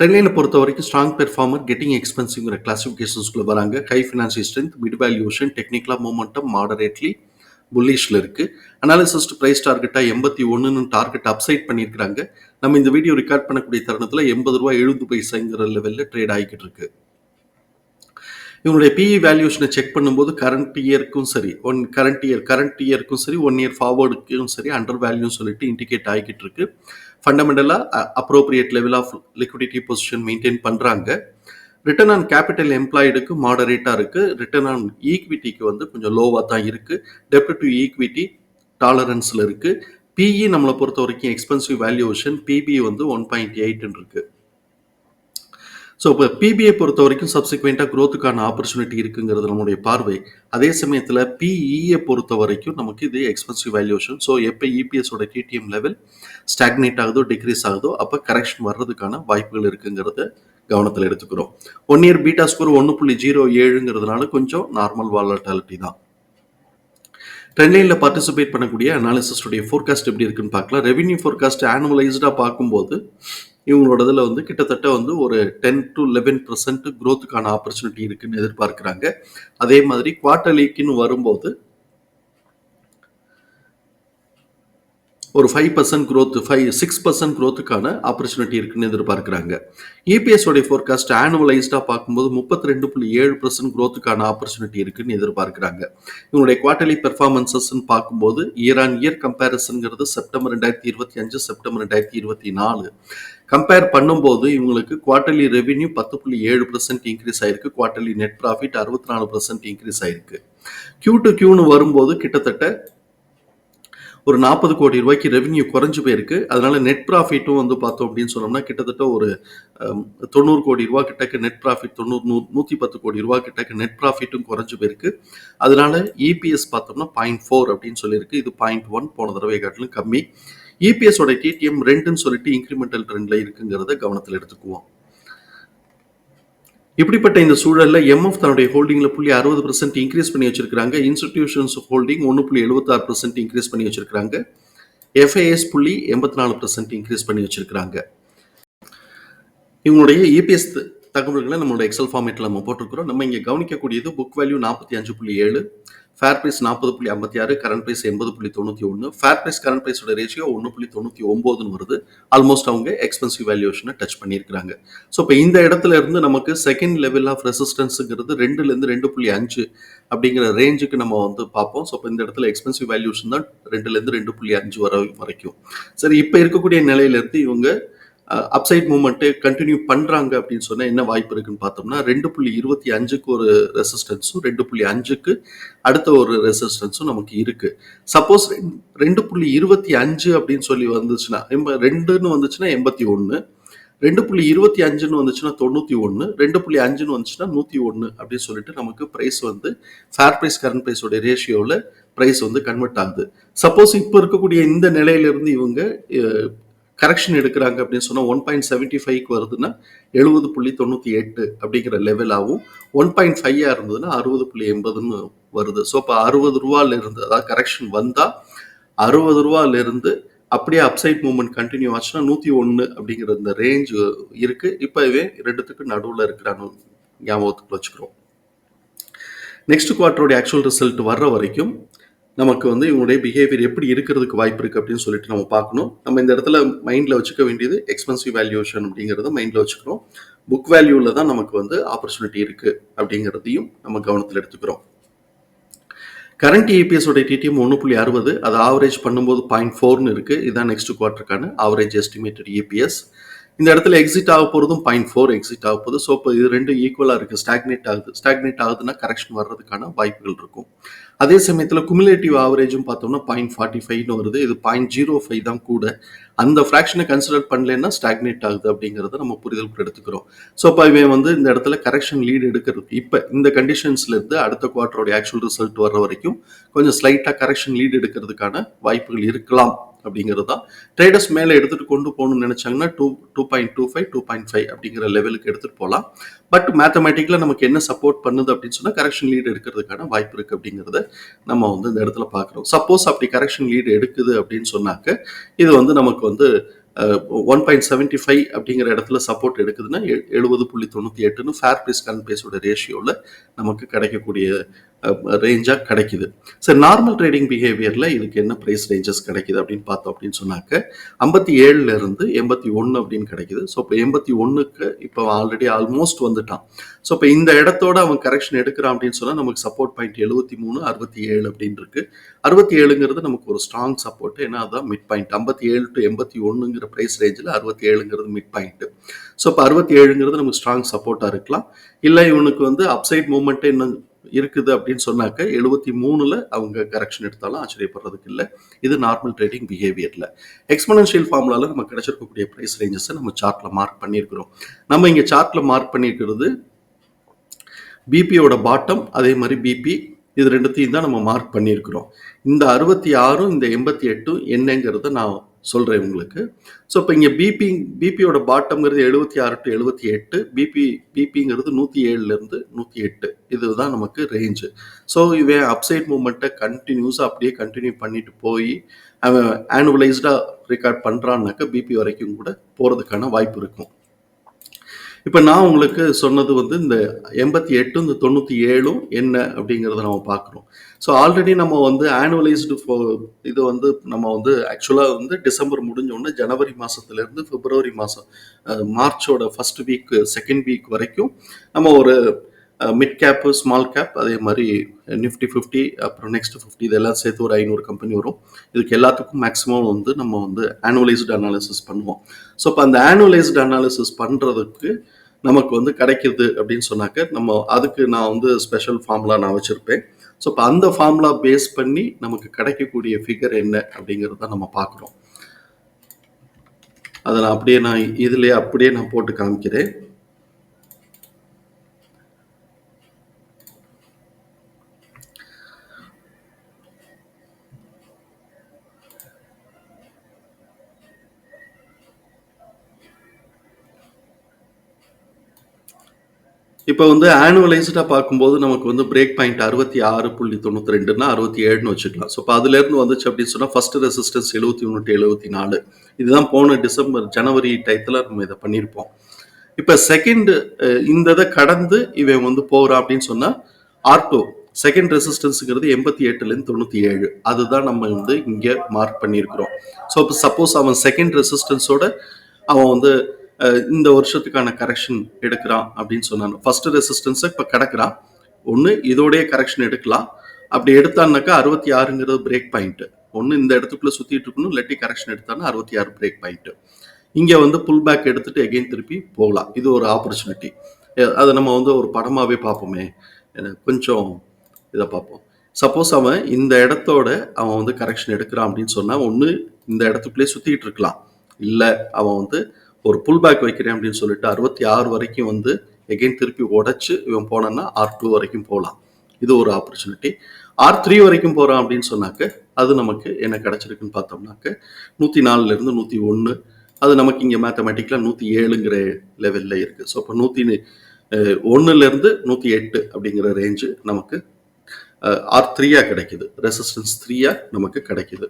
ட்ரெண்ட்லைனை பொறுத்த வரைக்கும் strong performer getting எக்ஸ்பென்சிவ்ங்கிற கிளாசிஃபிகேஷன்ஸ்குள்ள வராங்க. High financial strength mid valuation டெக்னிக்கலாக மூமெண்டம் மாடரேட்லி புல்லிஷில் இருக்கு. அனாலிசிஸ்ட் ப்ரைஸ் டார்கெட்டாக எண்பத்தி ஒன்றுன்னு டார்கெட் அப்சைட் பண்ணியிருக்காங்க நம்ம இந்த வீடியோ ரெக்கார்ட் பண்ணக்கூடிய தருணத்தில் எண்பது ரூபா எழுபது பைசாங்கிற லெவலில் ட்ரேட் ஆகிக்கிட்டு இருக்கு. இவங்களுடைய பிஇ வேல்யூஷனை செக் பண்ணும்போது கரண்ட் இயருக்கும் சரி ஒன் கரண்ட் இயர் கரண்ட் இயருக்கும் சரி ஒன் இயர் ஃபார்வர்டுக்கும் சரி அண்டர் வேல்யூன்னு சொல்லிட்டு இண்டிகேட் ஆகிக்கிட்டு இருக்கு. ஃபண்டமெண்டலாக appropriate level of liquidity position maintain பண்ணுறாங்க ரிட்டர்ன் ஆன் கேபிட்டல் எம்ப்ளாய்டுக்கு மாடரேட்டாக இருக்குது ரிட்டர்ன் ஆன் ஈக்விட்டிக்கு வந்து கொஞ்சம் லோவாக தான் இருக்குது டெப்ட் டு ஈக்விட்டி டாலரன்ஸில் இருக்குது பிஇ நம்மளை பொறுத்த வரைக்கும் எக்ஸ்பென்சிவ் வேல்யூவேஷன் பிபி வந்து ஒன் பாயிண்ட் எயிட்னு இருக்குது ஸோ இப்போ பிபிஐ பொறுத்த வரைக்கும் சப்சிக்வெண்ட்டாக க்ரோத்துக்கான ஆப்பர்ச்சுனிட்டி இருக்குங்கிறது நம்மளுடைய பார்வை. அதே சமயத்தில் பிஇயை பொறுத்த வரைக்கும் நமக்கு இது எக்ஸ்பென்சிவ் வேல்யூஷன் ஸோ எப்போ இபிஎஸோட டிடிஎம் லெவல் ஸ்டாக்னேட் ஆகுதோ டிக்ரீஸ் ஆகுதோ அப்போ கரெக்ஷன் வர்றதுக்கான வாய்ப்புகள் இருக்குங்கிறத கவனத்தில் எடுத்துக்கிறோம். ஒன் இயர் பீட்டா ஸ்கோர் ஒன்று புள்ளி ஜீரோ ஏழுங்கிறதுனால கொஞ்சம் நார்மல் வாலட்டாலிட்டி தான். ட்ரெண்ட்லைனில் பார்ட்டிசிபேட் பண்ணக்கூடிய அனாலிசிஸ்டுடைய ஃபோர்காஸ்ட் எப்படி இருக்குன்னு பார்க்கலாம். ரெவென்யூ ஃபோர்காஸ்ட் ஆனுவலைஸ்டாக பார்க்கும்போது இவங்களோட இதில் வந்து கிட்டத்தட்ட வந்து ஒரு டென் டு லெவன் பர்சன்ட் க்ரோத்துக்கான ஆப்பர்ச்சுனிட்டி இருக்குன்னு எதிர்பார்க்குறாங்க. அதே மாதிரி குவார்டர்லிக்குன்னு வரும்போது ஒரு five percent growth five six percent க்ரோத்துக்கான opportunity இருக்குன்னு எதிர்பார்க்குறாங்க. இபிஎஸ் உடைய ஃபோர்காஸ்ட் ஆனுவலைஸ்டாக பார்க்கும்போது முப்பத்தி ரெண்டு புள்ளி ஏழு பர்சன்ட் க்ரோத்துக்கான ஆப்பர்ச்சுனிட்டி இருக்குன்னு எதிர்பார்க்குறாங்க. இவங்களுடைய குவார்டர்லி பெர்ஃபார்மன்சஸ்ன்னு பார்க்கும்போது இயர் ஆன் இயர் கம்பேரிசன்ங்கிறது செப்டம்பர் ரெண்டாயிரத்தி இருபத்தி அஞ்சு செப்டம்பர் ரெண்டாயிரத்தி இருபத்தி நாலு. கம்பேர் பண்ணும்போது இவங்களுக்கு குவார்டர்லி ரெவென்யூ பத்து புள்ளி ஏழு பர்சன்ட் இன்க்ரீஸ் ஆயிருக்கு. குவார்டர்லி நெட் ப்ராஃபிட் அறுபத்தி நாலு பர்சன்ட் இன்க்ரீஸ் ஆயிருக்கு. கியூ டு கியூன்னு வரும்போது கிட்டத்தட்ட ஒரு நாற்பது கோடி ரூபாய்க்கு ரெவன்யூ குறைஞ்சு போயிருக்கு. அதனால நெட் ப்ராஃபிட்டும் வந்து பார்த்தோம் அப்படின்னு சொன்னோம்னா கிட்டத்தட்ட ஒரு தொண்ணூறு கோடி ரூபா கிட்டக்கு நெட் ப்ராஃபிட் தொண்ணூறு நூ நூற்றி பத்து கோடி ரூபா கிட்டக்க நெட் ப்ராஃபிட்டும் குறைஞ்சு போயிருக்கு. அதனால இபிஎஸ் பார்த்தோம்னா பாயிண்ட் ஃபோர் அப்படின்னு சொல்லியிருக்கு. இது பாயிண்ட் ஒன் போன தடவை காட்டிலும் கம்மி இபிஎஸோட டிடிஎம் ரெண்டுன்னு சொல்லிட்டு இன்க்ரிமெண்டல் ட்ரெண்டில் இருக்குங்கிறத கவனத்தில் எடுத்துக்குவோம். இப்படிப்பட்ட இந்த சூழலில் எம்எஃப் தன்னுடைய ஹோல்டிங்கில் புள்ளி அறுபது பர்சன்ட் இன்க்ரீஸ் பண்ணி வச்சிருக்காங்க இன்ஸ்டிடியூஷன்ஸ் ஹோல்டிங் ஒன்று புள்ளி எழுபத்தாறு பர்சன்ட் இன்க்ரீஸ் பண்ணி வச்சிருக்காங்க எஃப்ஐஎஸ் புள்ளி எண்பத்தி நாலு பர்சன்ட் இன்க்ரீஸ் பண்ணி வச்சிருக்காங்க இவங்களுடைய இபிஎஸ் தகவல்களை நம்மளோட எக்ஸல் ஃபார்மேட்டில் நம்ம போட்டிருக்கிறோம். நம்ம இங்கே கவனிக்கக்கூடியது புக் வேல்யூ நாற்பத்தி அஞ்சு புள்ளி ஏழு. ஃபேர் ப்ரைஸ் நாற்பது புள்ளி ஐம்பத்தி ஆறு கரண்ட் ப்ரைஸ் எண்பது புள்ளி தொண்ணூற்றி ஒன்று. ஃபேர் ப்ரைஸ் கரண்ட் ப்ரைஸோட ரேஷியோ ஒன்று புள்ளி தொண்ணூற்றி ஒம்போதுன்னு வருது. ஆல்மோஸ்ட் அவங்க எக்ஸ்பென்சிவ் வேல்யூஷனை டச் பண்ணியிருக்கிறாங்க. ஸோ இப்போ இந்த இடத்துல இருந்து நமக்கு செகண்ட் லெவல் ஆஃப் ரெசிஸ்டன்ஸுங்கிறது ரெண்டுலேருந்து ரெண்டு புள்ளி அஞ்சு அப்படிங்கிற ரேஞ்சுக்கு நம்ம வந்து பார்ப்போம். ஸோ இப்போ இந்த இடத்துல எக்ஸ்பென்சிவ் வேல்யூஷன் தான் ரெண்டுலேருந்து ரெண்டு புள்ளி அஞ்சு வர வரைக்கும். சரி இப்போ இருக்கக்கூடிய நிலையிலேருந்து இவங்க அப்சைட் மூமெண்ட்டு கண்டினியூ பண்ணுறாங்க அப்படின்னு சொன்னால் என்ன வாய்ப்பு இருக்குன்னு பார்த்தோம்னா ரெண்டு புள்ளி இருபத்தி அஞ்சுக்கு ஒரு ரெசிஸ்டன்ஸும் ரெண்டு புள்ளி அஞ்சுக்கு அடுத்த ஒரு ரெசிஸ்டன்ஸும் நமக்கு இருக்குது சப்போஸ் ரெண்டு புள்ளி இருபத்தி அஞ்சு அப்படின்னு சொல்லி வந்துச்சுன்னா எம்ப- ரெண்டுன்னு வந்துச்சுன்னா எண்பத்தி ஒன்று ரெண்டு புள்ளி இருபத்தி அஞ்சுன்னு வந்துச்சுன்னா தொண்ணூற்றி ஒன்று ரெண்டு புள்ளி அஞ்சுன்னு வந்துச்சுன்னா நூற்றி ஒன்று அப்படின்னு சொல்லிட்டு நமக்கு ப்ரைஸ் வந்து ஃபேர் ப்ரைஸ் கரண்ட் ப்ரைஸோட ரேஷியோவில் ப்ரைஸ் வந்து கன்வெர்ட் ஆகுது. சப்போஸ் இப்போ இருக்கக்கூடிய இந்த நிலையிலிருந்து இவங்க கரெக்ஷன் எடுக்கிறாங்க அப்படின்னு சொன்னால் ஒன் பாயிண்ட் செவன்ட்டி ஃபைவ்க்கு வருதுன்னா எழுபது புள்ளி தொண்ணூற்றி எட்டு அப்படிங்கிற லெவலாகவும் ஒன் பாயிண்ட் ஃபைவாக இருந்ததுன்னா அறுபது புள்ளி எண்பதுன்னு வருது. ஸோ இப்போ அறுபது ரூபால அதாவது கரெக்ஷன் வந்தால் அறுபது ரூபால அப்படியே அப்சைட் மூவ்மெண்ட் கண்டினியூ ஆச்சுன்னா நூற்றி ஒன்று அப்படிங்கிற இந்த ரேஞ்ச் இருக்கு. இப்போவே ரெண்டுத்துக்கு நடுவில் இருக்கிறான்னு ஞாபகத்துக்கு வச்சுக்கிறோம். நெக்ஸ்ட் குவார்ட்டருடைய ஆக்சுவல் ரிசல்ட் வர்ற வரைக்கும் நமக்கு வந்து இவனுடைய பிஹேவியர் எப்படி இருக்கிறதுக்கு வாய்ப்பு இருக்குது அப்படின்னு சொல்லிட்டு நம்ம பார்க்கணும். நம்ம இந்த இடத்துல மைண்டில் வச்சுக்க வேண்டியது எக்ஸ்பென்சிவ் வேல்யூஷன் அப்படிங்கிறத மைண்டில் வச்சுக்கிறோம். புக் வேல்யூவில் தான் நமக்கு வந்து ஆப்பர்ச்சுனிட்டி இருக்குது அப்படிங்கிறதையும் நம்ம கவனத்தில் எடுத்துக்கிறோம். கரண்ட் இபிஎஸோட டிடிஎம் ஒன்று புள்ளி அறுபது அதை ஆவரேஜ் பண்ணும்போது பாயிண்ட் ஃபோர்னு இருக்குது இதுதான் நெக்ஸ்ட் குவார்ட்டருக்கான ஆவரேஜ் எஸ்டிமேட்டட் இபிஎஸ் இந்த இடத்துல எக்ஸிட் ஆக போகிறதும் பாயிண்ட் ஃபோர் எக்ஸிட் ஆக போகுது. ஸோ இப்போ இது ரெண்டும் ஈக்குவலாக இருக்குது ஸ்டாக்னேட் ஆகுது. ஸ்டாக்னேட் ஆகுதுன்னா கரெக்ஷன் வர்றதுக்கான வாய்ப்புகள் இருக்கும். அதே சமயத்தில் குமுலேட்டிவ் ஆவரேஜும் பார்த்தோம்னா பாயிண்ட் ஃபார்ட்டி ஃபைவ்னு வருது. இது பாயிண்ட் ஜீரோ ஃபைவ் தான் கூட. அந்த ஃப்ராக்ஷனை கன்சிடர் பண்ணலன்னா ஸ்டாக்னேட் ஆகுது அப்படிங்கிறத நம்ம புரிதலுக்கு எடுத்துக்கிறோம். ஸோ இப்போ இவன் வந்து இந்த இடத்துல கரெக்ஷன் லீடு எடுக்கிறதுக்கு இப்போ இந்த கண்டிஷன்ஸ்ல இருந்து அடுத்த குவார்டரோட ஆக்சுவல் ரிசல்ட் வர்ற வரைக்கும் கொஞ்சம் ஸ்லைட்டாக கரெக்ஷன் லீடு எடுக்கிறதுக்கான வாய்ப்புகள் இருக்கலாம். அப்படிங்கிறது தான். ட்ரேடர்ஸ் மேலே எடுத்துகிட்டு கொண்டு போகணும்னு நினச்சாங்கன்னா two two point two five two point five அப்படிங்கிற லெவலுக்கு எடுத்துகிட்டு போகலாம். பட் மேத்தமேட்டிக்கில் நமக்கு என்ன சப்போர்ட் பண்ணுது அப்படின்னு சொன்னால் கரெக்ஷன் லீடு எடுக்கிறதுக்கான வாய்ப்பு இருக்குது அப்படிங்கிறத நம்ம வந்து இந்த இடத்துல பார்க்குறோம். சப்போஸ் அப்படி கரெக்ஷன் லீடு எடுக்குது அப்படின்னு சொன்னாக்க இது வந்து நமக்கு வந்து ஒன் பாயிண்ட் செவன்ட்டி ஃபைவ் அப்படிங்கிற இடத்துல சப்போர்ட் எடுக்குதுன்னா எழுபது புள்ளி தொண்ணூற்றி எட்டுன்னு ஃபேர் ப்ரைஸ் கரண்ட் பேஸோட ரேஷியோவில் நமக்கு கிடைக்கக்கூடிய ரேஞ்சாக கிடைக்குது. சார் நார்மல் ட்ரேடிங் பிஹேவியரில் இதுக்கு என்ன ப்ரைஸ் ரேஞ்சஸ் கிடைக்குது அப்படின்னு பார்த்தோம் அப்படின்னு சொன்னாக்க ஐம்பத்தி ஏழுல இருந்து எண்பத்தி ஒன்று அப்படின்னு கிடைக்குது. ஸோ இப்போ எண்பத்தி ஒன்றுக்கு இப்போ ஆல்ரெடி ஆல்மோஸ்ட் வந்துட்டான். ஸோ இப்போ இந்த இடத்தோட அவன் கரெக்ஷன் எடுக்கிறான் அப்படின்னு சொன்னால் நமக்கு சப்போர்ட் பாயிண்ட் எழுபத்தி மூணு அறுபத்தி ஏழு அப்படின்னு இருக்கு. அறுபத்தி ஏழுங்கிறது நமக்கு ஒரு ஸ்ட்ராங் சப்போர்ட் ஏன்னா அதான் மிட் பாயிண்ட் ஐம்பத்தி ஏழு டு எண்பத்தி ஒன்றுங்கிற ப்ரைஸ் ரேஞ்சில் அறுபத்தி ஏழுங்கிறது மிட் பாயிண்ட் ஸோ இப்போ அறுபத்தி ஏழுங்கிறது நமக்கு ஸ்ட்ராங் சப்போர்ட்டாக இருக்கலாம். இல்லை இவனுக்கு வந்து அப்சைட் மூமெண்ட்டே இன்னும் இருக்குது அப்படின்னு சொன்னாக்க எழுபத்தி மூணுல அவங்க கரெக்ஷன் எடுத்தாலும் ஆச்சரியப்படுறதுக்கு இல்லை. இது நார்மல் ட்ரேடிங் பிஹேவியர்ல எக்ஸ்பனன்ஷியல் ஃபார்முலால நம்ம கிடைச்சிருக்கக்கூடிய ப்ரைஸ் ரேஞ்சஸை நம்ம சார்ட்ல மார்க் பண்ணியிருக்கிறோம். நம்ம இங்க சார்ட்ல மார்க் பண்ணியிருக்கிறது பிபியோட பாட்டம் அதே மாதிரி பிபி இது ரெண்டுத்தையும் தான் நம்ம மார்க் பண்ணியிருக்கிறோம். இந்த அறுபத்தி ஆறும் இந்த எண்பத்தி எட்டும் என்னங்கிறத நான் சொல்கிறேன் உங்களுக்கு. ஸோ இப்போ இங்கே பிபி பிபியோட பாட்டம்ங்கிறது எழுபத்தி ஆறு டு எழுபத்தி எட்டு பிபி பிபிங்கிறது நூற்றி ஏழுலேருந்து நூற்றி எட்டு. இதுதான் நமக்கு ரேஞ்சு ஸோ இவன் அப்சைட் மூமெண்ட்டை கண்டினியூஸாக அப்படியே கண்டினியூ பண்ணிட்டு போய் அவன் ஆனுவலைஸ்டாக ரெக்கார்ட் பண்ணுறான்னாக்கா பிபி வரைக்கும் கூட போகிறதுக்கான வாய்ப்பு இருக்கும். இப்போ நான் உங்களுக்கு சொன்னது வந்து இந்த எண்பத்தி எட்டு இந்த தொண்ணூற்றி ஏழும் என்ன அப்படிங்கிறத நம்ம பார்க்குறோம் ஸோ ஆல்ரெடி நம்ம வந்து ஆனுவலைஸ்டு இது வந்து நம்ம வந்து ஆக்சுவலாக வந்து டிசம்பர் முடிஞ்சோடனே ஜனவரி மாதத்துலேருந்து பிப்ரவரி மாதம் மார்ச்சோட ஃபஸ்ட் வீக் செகண்ட் வீக் வரைக்கும் நம்ம ஒரு மிட் கேப்பு ஸ்மால் கேப் அதே மாதிரி நிஃப்டி ஃபிஃப்டி அப்புறம் நெக்ஸ்ட் ஃபிஃப்டி இதெல்லாம் சேர்த்து ஒரு ஐநூறு கம்பெனி வரும். இதுக்கு எல்லாத்துக்கும் மேக்ஸிமம் வந்து நம்ம வந்து ஆனுவலைஸ்டு அனாலிசிஸ் பண்ணுவோம். ஸோ இப்போ அந்த ஆனுவலைஸ்டு அனாலிசிஸ் பண்ணுறதுக்கு நமக்கு வந்து கிடைக்கிறது அப்படின்னு சொன்னாக்க நம்ம அதுக்கு நான் வந்து ஸ்பெஷல் ஃபார்முலா நான் வச்சுருப்பேன். ஸோ இப்போ அந்த ஃபார்முலா பேஸ் பண்ணி நமக்கு கிடைக்கக்கூடிய ஃபிகர் என்ன அப்படிங்கிறத நம்ம பார்க்குறோம். அதை நான் அப்படியே நான் இதுலேயே அப்படியே நான் போட்டு காமிக்கிறேன். இப்போ வந்து ஆனுவலைஸ்டாக பார்க்கும்போது நமக்கு வந்து பிரேக் பாயிண்ட் அறுபத்தி ஆறு புள்ளி தொண்ணூற்றி ரெண்டுன்னா அறுபத்தி ஏழுன்னு வச்சுக்கலாம். ஸோ இப்போ அதுலேருந்து வந்துச்சு அப்படின்னு சொன்னால் ஃபர்ஸ்ட் ரெசிஸ்டன்ஸ் எழுபத்தி ஒன்று எழுபத்தி நாலு. இதுதான் போன டிசம்பர் ஜனவரி டயத்தில் நம்ம இதை பண்ணியிருப்போம். இப்போ செகண்ட் இந்த இதை கடந்து இவன் வந்து போகிறான் அப்படின்னு சொன்னால் ஆர்டோ செகண்ட் ரெசிஸ்டன்ஸுங்கிறது எண்பத்தி எட்டுலேருந்து தொண்ணூற்றி ஏழு. அதுதான் நம்ம வந்து இங்கே மார்க் பண்ணியிருக்கிறோம். ஸோ இப்போ சப்போஸ் அவன் செகண்ட் ரெசிஸ்டன்ஸோட அவன் வந்து இந்த வருஷத்துக்கான கரெக்ஷன் எடுக்கிறான் அப்படின்னு சொன்னாங்க. ஃபர்ஸ்ட் ரெசிஸ்டன்ஸை இப்போ கிடக்கிறான் ஒன்று இதோடைய கரெக்ஷன் எடுக்கலாம். அப்படி எடுத்தான்னாக்கா அறுபத்தி ஆறுங்கிறது பிரேக் பாயிண்ட்டு ஒன்று இந்த இடத்துக்குள்ளே சுற்றிட்டு இருக்கணும். இல்லாட்டி கரெக்ஷன் எடுத்தான்னா அறுபத்தி ஆறு பிரேக் பாயிண்ட்டு இங்கே வந்து புல் பேக் எடுத்துட்டு எகெயின் திருப்பி போகலாம். இது ஒரு ஆப்பர்ச்சுனிட்டி அதை நம்ம வந்து ஒரு படமாகவே பார்ப்போமே. கொஞ்சம் இதை பார்ப்போம். சப்போஸ் அவன் இந்த இடத்தோட அவன் வந்து கரெக்ஷன் எடுக்கிறான் அப்படின்னு சொன்னால் ஒன்று இந்த இடத்துக்குள்ளே சுற்றிக்கிட்டு இருக்கலாம். இல்லை அவன் வந்து ஒரு புல் பேக் வைக்கிறேன் அப்படின்னு சொல்லிட்டு அறுபத்தி ஆறு வரைக்கும் வந்து எகெயின் திருப்பி உடச்சு இவன் போனான்னா ஆர் டூ வரைக்கும் போகலாம் இது ஒரு ஆப்பர்ச்சுனிட்டி ஆர் த்ரீ வரைக்கும் போகிறான் அப்படின்னு சொன்னாக்க அது நமக்கு என்ன கிடச்சிருக்குன்னு பார்த்தோம்னாக்க நூற்றி நாலுலேருந்து நூற்றி ஒன்று அது நமக்கு இங்கே மேத்தமெட்டிக்கில் நூற்றி ஏழுங்கிற லெவலில் இருக்குது ஸோ இப்போ நூற்றி ஒன்றுலேருந்து நூற்றி எட்டு அப்படிங்கிற ரேஞ்சு நமக்கு ஆர் த்ரீயாக கிடைக்குது. ரெசிஸ்டன்ஸ் த்ரீயாக நமக்கு கிடைக்குது.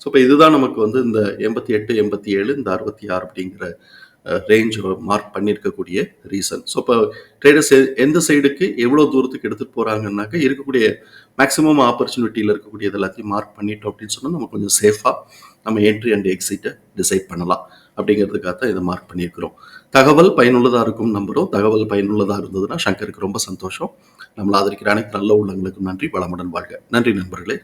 ஸோ இப்போ இதுதான் நமக்கு வந்து இந்த எண்பத்தி எட்டு எண்பத்தி ஏழு இந்த அறுபத்தி ஆறு அப்படிங்கிற ரேஞ்ச் மார்க் பண்ணியிருக்கக்கூடிய ரீசன் ஸோ இப்போ ட்ரேடர்ஸ் எந்த சைடுக்கு எவ்வளோ தூரத்துக்கு எடுத்துகிட்டு போகிறாங்கன்னாக்க இருக்கக்கூடிய மேக்ஸிமம் ஆப்பர்ச்சுனிட்டியில் இருக்கக்கூடிய எல்லாத்தையும் மார்க் பண்ணிட்டோம் அப்படின்னு சொன்னால் நம்ம கொஞ்சம் சேஃபாக நம்ம என்ட்ரி அண்ட் எக்ஸிட்டை டிசைட் பண்ணலாம் அப்படிங்கிறதுக்காக தான் இதை மார்க் பண்ணியிருக்கிறோம். தகவல் பயனுள்ளதாக இருக்கும் நம்புகிறோம் தகவல் பயனுள்ளதாக இருந்ததுன்னா சங்கருக்கு ரொம்ப சந்தோஷம். நம்மளை ஆதரிக்கிற அனைத்து நல்ல உள்ளங்களுக்கும் நன்றி. வளமுடன் வாழ்க. நன்றி நண்பர்களே.